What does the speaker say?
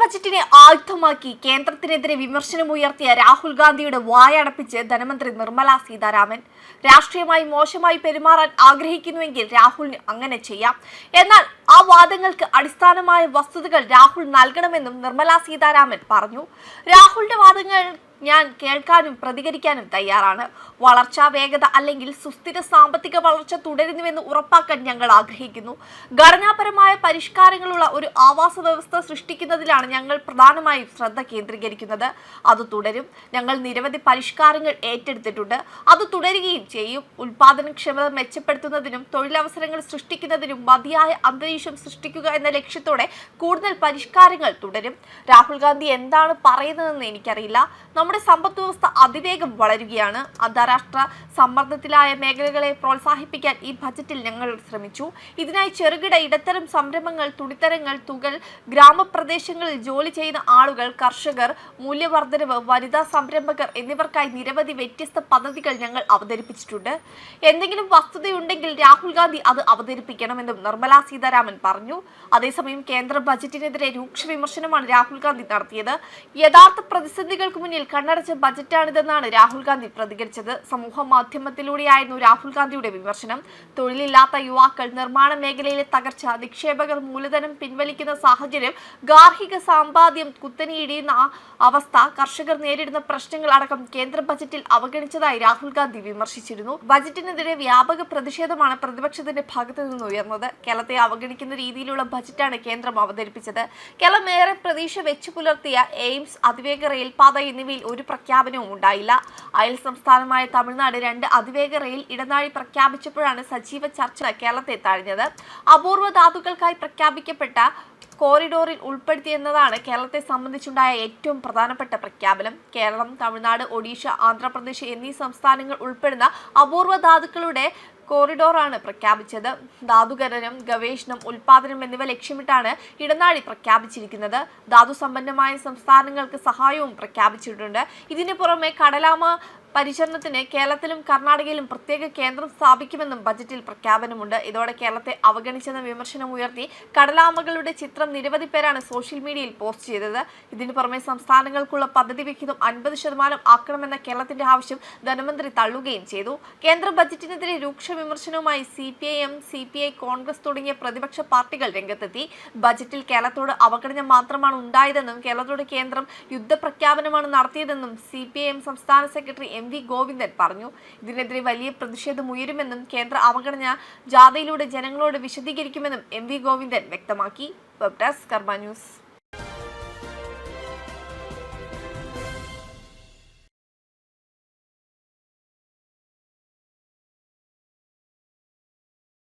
ബജറ്റിനെ ആയുധമാക്കി കേന്ദ്രത്തിനെതിരെ വിമർശനം ഉയർത്തിയ രാഹുൽ ഗാന്ധിയുടെ വായടപ്പിച്ച് ധനമന്ത്രി നിർമ്മല സീതാരാമൻ. രാഷ്ട്രീയമായി മോശമായി പെരുമാറാൻ ആഗ്രഹിക്കുന്നുവെങ്കിൽ രാഹുലിന് അങ്ങനെ ചെയ്യാം. എന്നാൽ ആ വാദങ്ങൾക്ക് അടിസ്ഥാനമായ വസ്തുതകൾ രാഹുൽ നൽകണമെന്നും നിർമ്മല സീതാരാമൻ പറഞ്ഞു. രാഹുലിന്റെ വാദങ്ങൾ ഞാൻ കേൾക്കാനും പ്രതികരിക്കാനും തയ്യാറാണ്. വളർച്ചാ വേഗത അല്ലെങ്കിൽ സുസ്ഥിര സാമ്പത്തിക വളർച്ച തുടരുന്നുവെന്ന് ഉറപ്പാക്കാൻ ഞങ്ങൾ ആഗ്രഹിക്കുന്നു. ഘടനാപരമായ പരിഷ്കാരങ്ങളുള്ള ഒരു ആവാസ വ്യവസ്ഥ സൃഷ്ടിക്കുന്നതിലാണ് ഞങ്ങൾ പ്രധാനമായും ശ്രദ്ധ കേന്ദ്രീകരിക്കുന്നത്. അത് തുടരും. ഞങ്ങൾ നിരവധി പരിഷ്കാരങ്ങൾ ഏറ്റെടുത്തിട്ടുണ്ട്. അത് തുടരുകയും ചെയ്യും. ഉൽപാദനക്ഷമത മെച്ചപ്പെടുത്തുന്നതിനും തൊഴിലവസരങ്ങൾ സൃഷ്ടിക്കുന്നതിനും മതിയായ അന്തരീക്ഷം സൃഷ്ടിക്കുക എന്ന ലക്ഷ്യത്തോടെ കൂടുതൽ പരിഷ്കാരങ്ങൾ തുടരും. രാഹുൽ ഗാന്ധി എന്താണ് പറയുന്നതെന്ന് എനിക്കറിയില്ല. നമ്മുടെ സമ്പദ് വ്യവസ്ഥ അതിവേഗം വളരുകയാണ്. അന്താരാഷ്ട്ര സമ്മർദ്ദത്തിലായ മേഖലകളെ പ്രോത്സാഹിപ്പിക്കാൻ ഈ ബജറ്റിൽ ഞങ്ങൾ ശ്രമിച്ചു. ഇതിനായി ചെറുകിട ഇടത്തരം സംരംഭങ്ങൾ തുണിത്തരങ്ങൾ തുകൽ ഗ്രാമപ്രദേശങ്ങളിൽ ജോലി ചെയ്യുന്ന ആളുകൾ കർഷകർ മൂല്യവർദ്ധനവ് വനിതാ സംരംഭകർ എന്നിവർക്കായി നിരവധി വ്യത്യസ്ത പദ്ധതികൾ ഞങ്ങൾ അവതരിപ്പിച്ചിട്ടുണ്ട്. എന്തെങ്കിലും വസ്തുതയുണ്ടെങ്കിൽ രാഹുൽ ഗാന്ധി അത് അവതരിപ്പിക്കണമെന്നും നിർമ്മല സീതാരാമൻ പറഞ്ഞു. അതേസമയം കേന്ദ്ര ബജറ്റിനെതിരെ രൂക്ഷ വിമർശനമാണ് രാഹുൽ ഗാന്ധി നടത്തിയത്. യഥാർത്ഥ പ്രതിസന്ധികൾക്ക് മുന്നിൽ കണ്ണടച്ച ബജറ്റാണിതെന്നാണ് രാഹുൽ ഗാന്ധി പ്രതികരിച്ചത്. സമൂഹ മാധ്യമത്തിലൂടെയായിരുന്നു രാഹുൽ ഗാന്ധിയുടെ വിമർശനം. തൊഴിലില്ലാത്ത യുവാക്കൾ നിർമ്മാണ മേഖലയിലെ തകർച്ച നിക്ഷേപകർ മൂലധനം പിൻവലിക്കുന്ന സാഹചര്യം ഗാർഹിക സമ്പാദ്യം കുത്തനെയിടിയുന്ന അവസ്ഥ കർഷകർ നേരിടുന്ന പ്രശ്നങ്ങൾ അടക്കം കേന്ദ്ര ബജറ്റിൽ അവഗണിച്ചതായി രാഹുൽ ഗാന്ധി വിമർശിച്ചിരുന്നു. ബജറ്റിനെതിരെ വ്യാപക പ്രതിഷേധമാണ് പ്രതിപക്ഷത്തിന്റെ ഭാഗത്തു നിന്ന് ഉയർന്നത്. കേരളത്തെ അവഗണിക്കുന്ന രീതിയിലുള്ള ബജറ്റാണ് കേന്ദ്രം അവതരിപ്പിച്ചത്. കേരളം ഏറെ പ്രതീക്ഷ വെച്ചു പുലർത്തിയ എയിംസ് അതിവേഗ റെയിൽപാത എന്നിവയിൽ ഒരു പ്രഖ്യാപനവും ഉണ്ടായില്ല. അയൽ സംസ്ഥാനമായ തമിഴ്നാട് രണ്ട് അതിവേഗ റെയിൽ ഇടനാഴി പ്രഖ്യാപിച്ചപ്പോഴാണ് സജീവ ചർച്ച കേരളത്തെ തഴഞ്ഞത്. അപൂർവ ധാതുക്കൾക്കായി പ്രഖ്യാപിക്കപ്പെട്ട കോറിഡോറിൽ ഉൾപ്പെടുത്തിയെന്നതാണ് കേരളത്തെ സംബന്ധിച്ചുണ്ടായ ഏറ്റവും പ്രധാനപ്പെട്ട പ്രഖ്യാപനം. കേരളം തമിഴ്നാട് ഒഡീഷ ആന്ധ്രാപ്രദേശ് എന്നീ സംസ്ഥാനങ്ങൾ ഉൾപ്പെടുന്ന അപൂർവ ധാതുക്കളുടെ കോറിഡോറാണ് പ്രഖ്യാപിച്ചത്. ധാതുഖനനം ഗവേഷണം ഉൽപാദനം എന്നിവ ലക്ഷ്യമിട്ടാണ് ഇടനാഴി പ്രഖ്യാപിച്ചിരിക്കുന്നത്. ധാതു സമ്പന്നമായ സംസ്ഥാനങ്ങൾക്ക് സഹായവും പ്രഖ്യാപിച്ചിട്ടുണ്ട്. ഇതിനു പുറമെ കടലാമ പരിചരണത്തിന് കേരളത്തിലും കർണാടകയിലും പ്രത്യേക കേന്ദ്രം സ്ഥാപിക്കുമെന്നും ബജറ്റിൽ പ്രഖ്യാപനമുണ്ട്. ഇതോടെ കേരളത്തെ അവഗണിച്ചെന്ന വിമർശനം ഉയർത്തി കടലാമകളുടെ ചിത്രം നിരവധി പേരാണ് സോഷ്യൽ മീഡിയയിൽ പോസ്റ്റ് ചെയ്തത്. ഇതിനു പുറമെ സംസ്ഥാനങ്ങൾക്കുള്ള പദ്ധതി വിഹിതം അൻപത് ശതമാനം ആക്കണമെന്ന കേരളത്തിന്റെ ആവശ്യം ധനമന്ത്രി തള്ളുകയും ചെയ്തു. കേന്ദ്ര ബജറ്റിനെതിരെ രൂക്ഷ വിമർശനവുമായി C P I M C P I Congress തുടങ്ങിയ പ്രതിപക്ഷ പാർട്ടികൾ രംഗത്തെത്തി. ബജറ്റിൽ കേരളത്തോട് അവഗണന മാത്രമാണ് ഉണ്ടായതെന്നും കേരളത്തോട് കേന്ദ്രം യുദ്ധപ്രഖ്യാപനമാണ് നടത്തിയതെന്നും സി പി ഐ എം സംസ്ഥാന സെക്രട്ടറി എം. വി ഗോവിന്ദൻ പറഞ്ഞു. ഇതിനെതിരെ വലിയ പ്രതിഷേധം ഉയരുമെന്നും കേന്ദ്ര അവഗണന ജാഥയിലൂടെ ജനങ്ങളോട് വിശദീകരിക്കുമെന്നും എം വി ഗോവിന്ദൻ വ്യക്തമാക്കി. വെബ് കർമ്മ ന്യൂസ്.